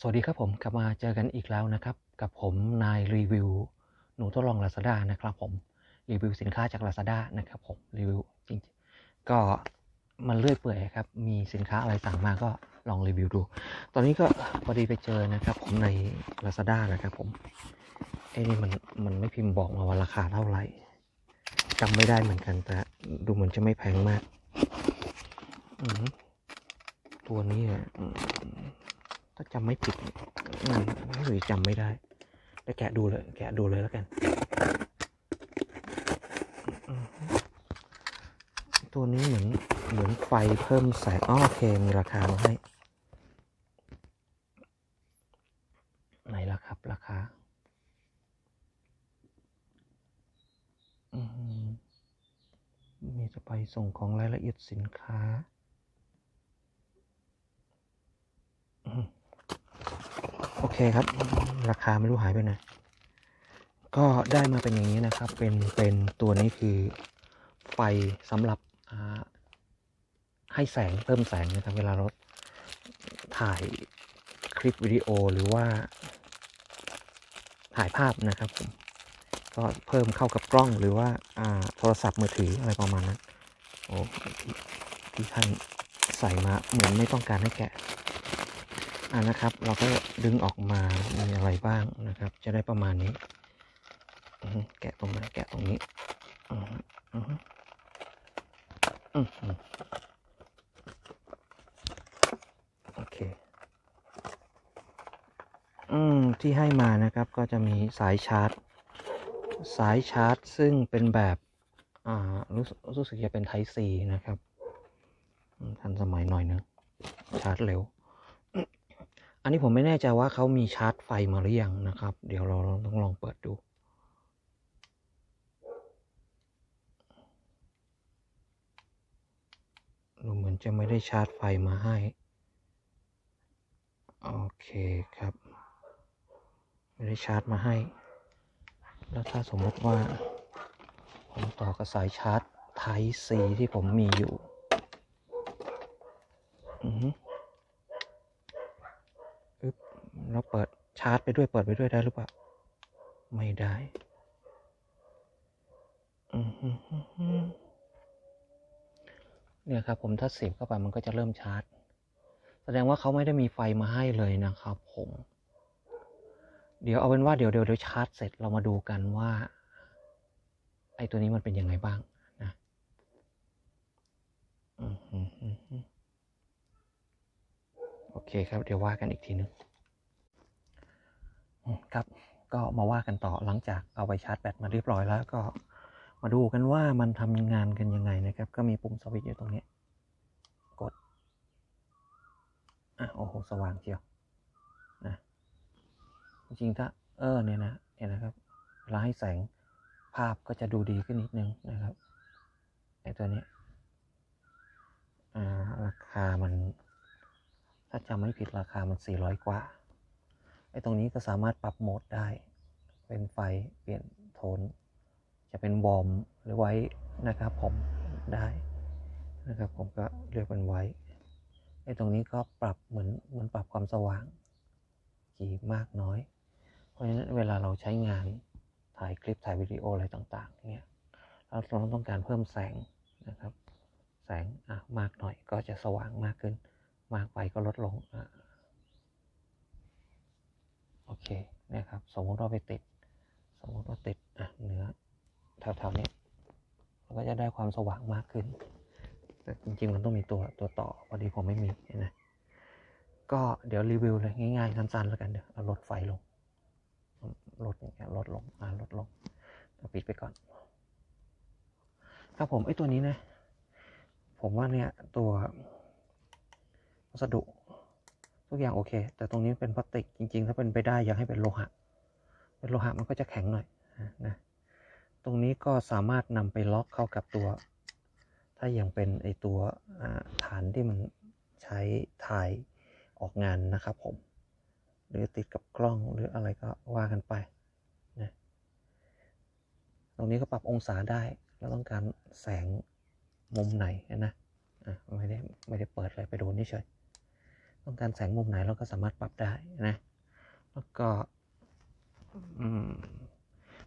สวัสดีครับผมกลับมาเจอกันอีกแล้วนะครับ กับผมนายรีวิว หนูทดลอง Lazada นะครับผมรีวิวสินค้าจาก Lazada นะครับผมรีวิวจริงๆก็มันเลื่อยเปื่อยครับ มีสินค้าอะไรสั่งมาก็ลองรีวิวดู ตอนนี้ก็พอดีไปเจอนะครับ ผมใน Lazada นะครับผมไอ้นี่มันมันไม่พิมพ์บอกมาว่าราคาเท่าไหร่จำไม่ได้เหมือนกันแต่ดูเหมือนจะไม่แพงมากอืมตัวนี้อะ ถ้าจำไม่ผิดไม่รู้จำไม่ได้ไปแกะดูเลย แกะดูเลยแล้วกัน ตัวนี้เหมือนเหมือนไฟเพิ่มแสงอ๋อโอเค มีราคามาให้ไหนล่ะครับ ราคาอืมมีจะไปส่งของรายละเอียดสินค้า โอ เคครับ ราคาไม่รู้หายไปไหนก็ได้มาเป็นอย่างนี้นะครับ เป็นเป็นตัวนี้คือไฟสำหรับให้แสงเพิ่มแสงนะครับเวลาราถ่ายคลิปวิดีโอหรือว่า ถ่ายภาพนะครับผมก็เพิ่มเข้ากับกล้องหรือว่าอ่าโทรศัพท์มือถืออะไรประมาณนั้นโอ้ที่ที่ท่านใส่มาเหมือนไม่ต้องการให้แกะ อ่านะครับ เราก็ดึงออกมามีอะไรบ้างนะครับ จะได้ประมาณนี้แกะตรงไหนแกะตรงนี้โอเค อืม ที่ให้มานะครับก็จะมีสายชาร์จ สายชาร์จ ซึ่งเป็นแบบ อ่า รู้สึกรู้สึกจะเป็น Type C นะครับ ทันสมัยหน่อยนึงชาร์จเร็ว นนี้ผมไม่แน่ใจว่าเขามีชาร์จไฟมาหรือยังนะครับ เดี๋ยวเราต้องลองเปิดดู ดูเหมือนจะไม่ได้ชาร์จไฟมาให้ โอเคครับ ไม่ได้ชาร์จมาให้ แล้วถ้าสมมติว่า ผมต่อกับสายชาร์จ Type C ที่ผมมีอยู่ อือฮึ อึ๊บ เราเปิดชาร์จไปด้วยเปิดไปด้วยได้หรือเปล่า ไม่ได้อืเนี่ยครับ ผมถ้าเสียบเข้าไปมันก็จะเริ่มชาร์จ แสดงว่าเขาไม่ได้มีไฟมาให้เลยนะครับ ผม เดี๋ยวเอาเป็นว่าเดี๋ยวเดี๋ยวเดี๋ยวชาร์จเสร็จเรามาดูกันว่า ไอ้ตัวนี้มันเป็นยังไงบ้างนะอือฮึฮึฮึโอเคครับ เดี๋ยวว่ากันอีกทีนึง ครับ ก็มาว่ากันต่อหลังจากเอาไปชาร์จแบตมาเรียบร้อยแล้วก็มาดูกันว่ามันทำงานกันยังไงนะครับ ก็มีปุ่มสวิตช์อยู่ตรงนี้ กดอะโอ้โหสว่างเชียวนะจริงถ้าเออเนี่ยนะเนี่ยนะครับเวลาให้แสงภาพก็จะดูดีขึ้นนิดนึงนะครับไอตัวนี้อ่าราคามัน ถ้าจำไม่ผิดราคามัน 400 กว่า ไอ้ตรงนี้ก็สามารถปรับโหมดได้ เป็นไฟเปลี่ยนโทน จะเป็นวอร์มหรือไว้นะครับผมได้นะครับผมก็เลือกเป็นไว้ไอ้ตรงนี้ก็ปรับเหมือนเหมือนปรับความสว่างกี่มากน้อย เพราะฉะนั้นเวลาเราใช้งานถ่ายคลิปถ่ายวิดีโออะไรต่างๆเนี่ยเราเราต้องการเพิ่มแสงนะครับ แสงอะมากหน่อยก็จะสว่างมากขึ้น มากไปก็ลดลงอะ โอเคนะครับ สมมติว่าไปติด สมมติว่าติดอะเนื้อแถวๆนี้ยมันก็จะได้ความสว่างมากขึ้น แต่จริงๆมันต้องมีตัวตัวต่อพอดีผมไม่มีนะก็เดี๋ยวรีวิวเลยง่ายๆสั้นๆแล้วกันเดี๋ยวเอาลดไฟลงลดอย่างเงี้ยลดลงอ่าลดลงปิดไปก่อนครับผมไอ้ตัวนี้นะ ผมว่าเนี่ยตัววัสดุ ทุกอย่างโอเค แต่ตรงนี้เป็นพลาสติกจริง ๆ ถ้าเป็นไปได้อยากให้เป็นโลหะ เป็นโลหะมันก็จะแข็งหน่อยนะตรงนี้ก็สามารถนำไปล็อกเข้ากับตัว ถ้าอย่างเป็นไอตัวฐานที่มันใช้ถ่ายออกงานนะครับผม หรือติดกับกล้องหรืออะไรก็ว่ากันไปนะตรงนี้ก็ปรับองศาได้เราต้องการแสงมุมไหนนะอะไม่ได้ไม่ได้เปิดเลยไปโดนนี่เฉย ต้องการแสงมุมไหนเราก็สามารถปรับได้นะ แล้วก็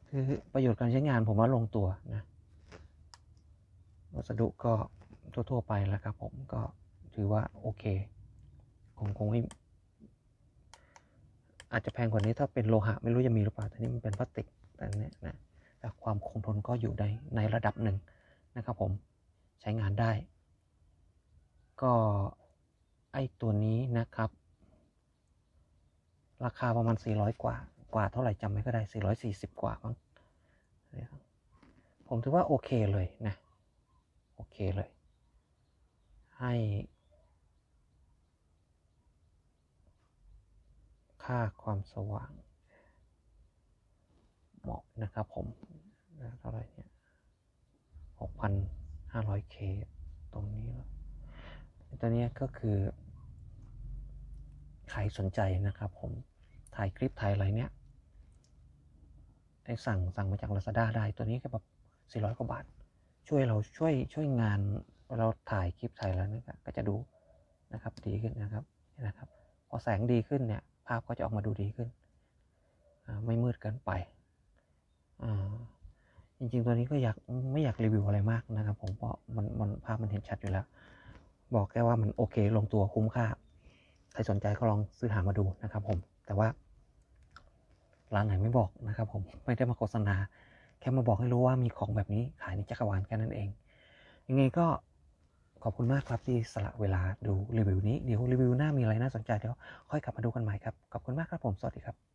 คือประโยชน์การใช้งานผมว่าลงตัวนะวัสดุก็ทั่ว ๆ ไปแล้วครับผมก็ถือว่าโอเค คงคงไม่อาจจะแพงกว่านี้ถ้าเป็นโลหะไม่รู้จะมีหรือเปล่าแต่นี่มันเป็นพลาสติกแต่เนี่ยนะแต่ความคงทนก็อยู่ในในระดับหนึ่งนะครับผมใช้งานได้ ก็ไอตัวนี้นะครับ ราคาประมาณ 400 กว่า กว่าเท่าไหร่จำไม่ก็ได้ 440 กว่ามั้งผมถือว่าโอเคเลยนะ โอเคเลย ให้ค่าความสว่าง เหมาะนะครับผมเท่าไหร่เนี่ย 6,500K ตรงนี้แล้วตัวนี้ก็คือ ใครสนใจนะครับผม ถ่ายคลิปถ่ายอะไรเนี้ยไอ้สั่งสั่งมาจาก Lazada ได้ตัวนี้ก็แบบ400กว่าบาท ช่วยเราช่วยช่วยงานเราถ่ายคลิปถ่ายแล้วนี่ก็จะดูนะครับดีขึ้นนะครับนะครับ พอแสงดีขึ้นเนี่ยภาพก็จะออกมาดูดีขึ้น ไม่มืดเกินไปจริงๆ ตัวนี้ก็อยากไม่อยากรีวิวอะไรมากนะครับ ผมเพราะมันมันภาพมันเห็นชัดอยู่แล้ว บอกแค่ว่ามันโอเคลงตัวคุ้มค่า ใครสนใจก็ลองซื้อหามาดูนะครับผมแต่ว่า ร้านไหนไม่บอกนะครับผมไม่ได้มาโฆษณา แค่มาบอกให้รู้ว่ามีของแบบนี้ขายในจักรวาลแค่นั้นเอง ยังไงก็ขอบคุณมากครับที่สละเวลาดูรีวิวนี้เดี๋ยวรีวิวหน้ามีอะไรน่าสนใจเดี๋ยวค่อยกลับมาดูกันใหม่ครับ ขอบคุณมากครับผม สวัสดีครับ